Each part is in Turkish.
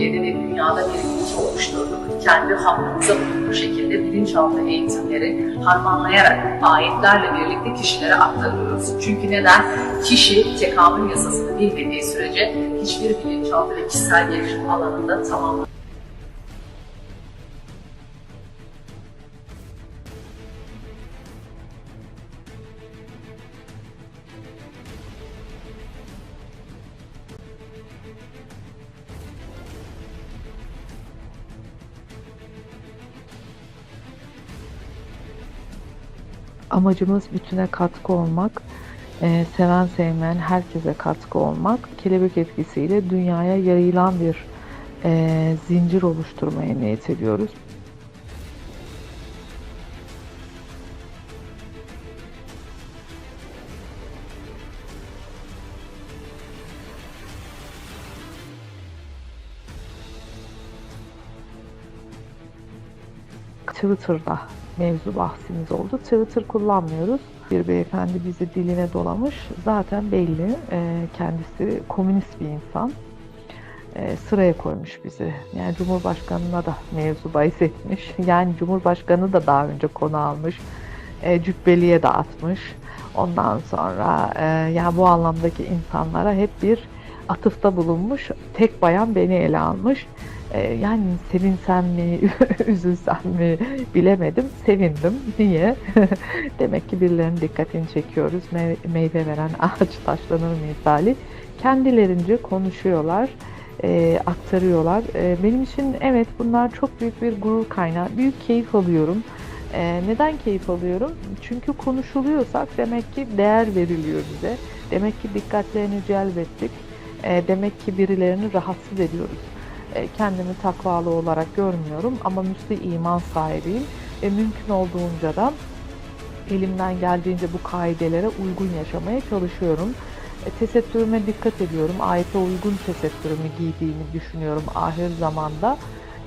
Türkiye'de ve dünyada bir bilinç oluşturduk. Kendi hakkımıza uygun şekilde bilinçaltı eğitimleri harmanlayarak ayetlerle birlikte kişilere aktarıyoruz. Çünkü neden? Kişi tekamül yasasını bilmediği sürece hiçbir bilinçaltı ve kişisel gelişim alanında tamam Amacımız bütüne katkı olmak, e, seven sevmeyen herkese katkı olmak, kelebek etkisiyle dünyaya yayılan bir e, zincir oluşturmaya niyet ediyoruz. Twitter'da mevzu bahsimiz oldu. Twitter kullanmıyoruz. Bir beyefendi bizi diline dolamış. Zaten belli. e, kendisi komünist bir insan. E, sıraya koymuş bizi. Yani Cumhurbaşkanına da mevzu bahis etmiş. Yani Cumhurbaşkanı da daha önce konu almış. E, cübbeliye de atmış. Ondan sonra e, yani bu anlamdaki insanlara hep bir atıfta bulunmuş. Tek bayan beni ele almış. E, yani sevinsem mi, üzülsem mi bilemedim. Sevindim. Niye? Demek ki birilerinin dikkatini çekiyoruz. Me- meyve veren ağaç taşlanır misali. Kendilerince konuşuyorlar, e, aktarıyorlar. E, benim için evet bunlar çok büyük bir gurur kaynağı. Büyük keyif alıyorum. E, neden keyif alıyorum? Çünkü konuşuluyorsak demek ki değer veriliyor bize. Demek ki dikkatlerini celbettik. E, demek ki birilerini rahatsız ediyoruz. E, kendimi takvalı olarak görmüyorum ama müsli iman sahibiyim ve mümkün olduğunca da elimden geldiğince bu kaidelere uygun yaşamaya çalışıyorum. E, tesettürüme dikkat ediyorum. Ayete uygun tesettürümü giydiğimi düşünüyorum ahir zamanda.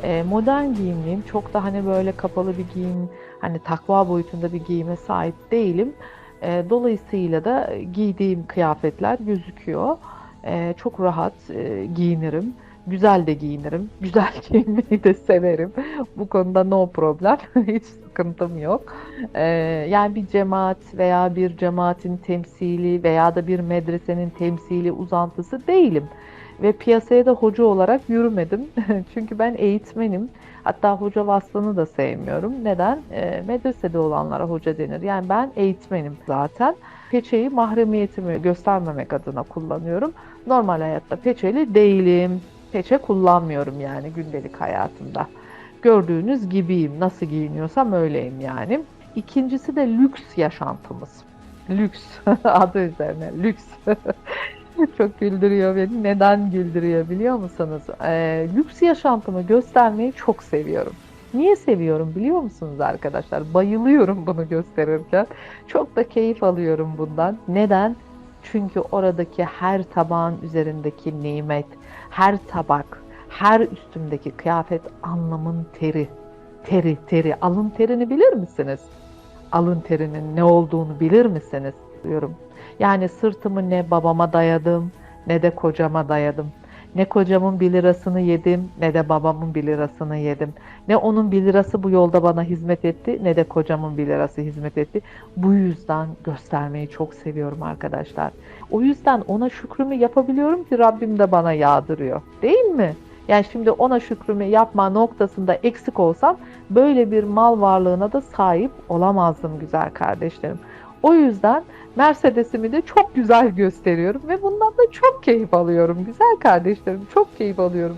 E, modern giyimliyim. Çok da hani böyle kapalı bir giyim, hani takva boyutunda bir giyime sahip değilim. Dolayısıyla da giydiğim kıyafetler gözüküyor. Çok rahat giyinirim. Güzel de giyinirim. Güzel giyinmeyi de severim. Bu konuda no problem. Hiç sıkıntım yok. Ee, yani bir cemaat veya bir cemaatin temsili veya da bir medresenin temsili uzantısı değilim. Ve piyasaya da hoca olarak yürümedim. Çünkü ben eğitmenim. Hatta hoca vasfını da sevmiyorum. Neden? Ee, medresede olanlara hoca denir. Yani ben eğitmenim zaten. Peçeyi mahremiyetimi göstermemek adına kullanıyorum. Normal hayatta peçeli değilim. Peçe kullanmıyorum yani gündelik hayatımda. Gördüğünüz gibiyim. Nasıl giyiniyorsam öyleyim yani. İkincisi de lüks yaşantımız. Lüks adı üzerine lüks. Çok güldürüyor beni. Neden güldürüyor biliyor musunuz? Ee, lüks yaşantımı göstermeyi çok seviyorum. Niye seviyorum biliyor musunuz arkadaşlar? Bayılıyorum bunu gösterirken. Çok da keyif alıyorum bundan. Neden? Çünkü oradaki her tabağın üzerindeki nimet, her tabak, her üstümdeki kıyafet anlamın teri. Teri, teri. Alın terini bilir misiniz? Alın terinin ne olduğunu bilir misiniz? Diyorum. Yani sırtımı ne babama dayadım ne de kocama dayadım. Ne kocamın bir lirasını yedim ne de babamın bir lirasını yedim. Ne onun bir lirası bu yolda bana hizmet etti ne de kocamın bir lirası hizmet etti. Bu yüzden göstermeyi çok seviyorum arkadaşlar. O yüzden ona şükrümü yapabiliyorum ki Rabbim de bana yağdırıyor. Değil mi? Yani şimdi ona şükrümü yapma noktasında eksik olsam böyle bir mal varlığına da sahip olamazdım güzel kardeşlerim. O yüzden Mercedes'imi de çok güzel gösteriyorum ve bundan da çok keyif alıyorum güzel kardeşlerim. Çok keyif alıyorum.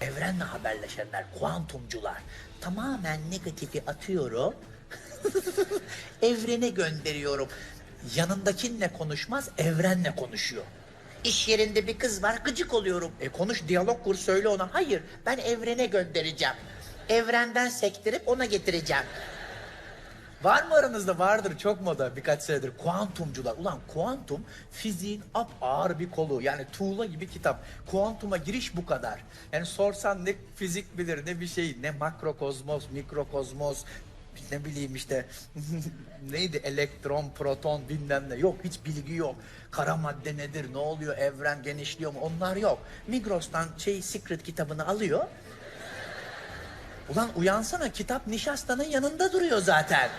Evrenle haberleşenler, kuantumcular. Tamamen negatifi atıyorum. Evrene gönderiyorum. Yanındakinle konuşmaz, evrenle konuşuyor. İş yerinde bir kız var, gıcık oluyorum. E konuş, diyalog kur, söyle ona. Hayır, ben evrene göndereceğim. Evrenden sektirip ona getireceğim. Var mı aranızda? Vardır çok moda birkaç senedir. Kuantumcular. Ulan kuantum fiziğin ap ağır bir kolu. Yani tuğla gibi kitap. Kuantuma giriş bu kadar. Yani sorsan ne fizik bilir ne bir şey. Ne makrokozmos, mikrokozmos, ne bileyim işte neydi elektron, proton bilmem ne yok hiç bilgi yok. Kara madde nedir, ne oluyor, evren genişliyor mu onlar yok. Migros'tan şey Secret kitabını alıyor. Ulan uyansana kitap nişastanın yanında duruyor zaten.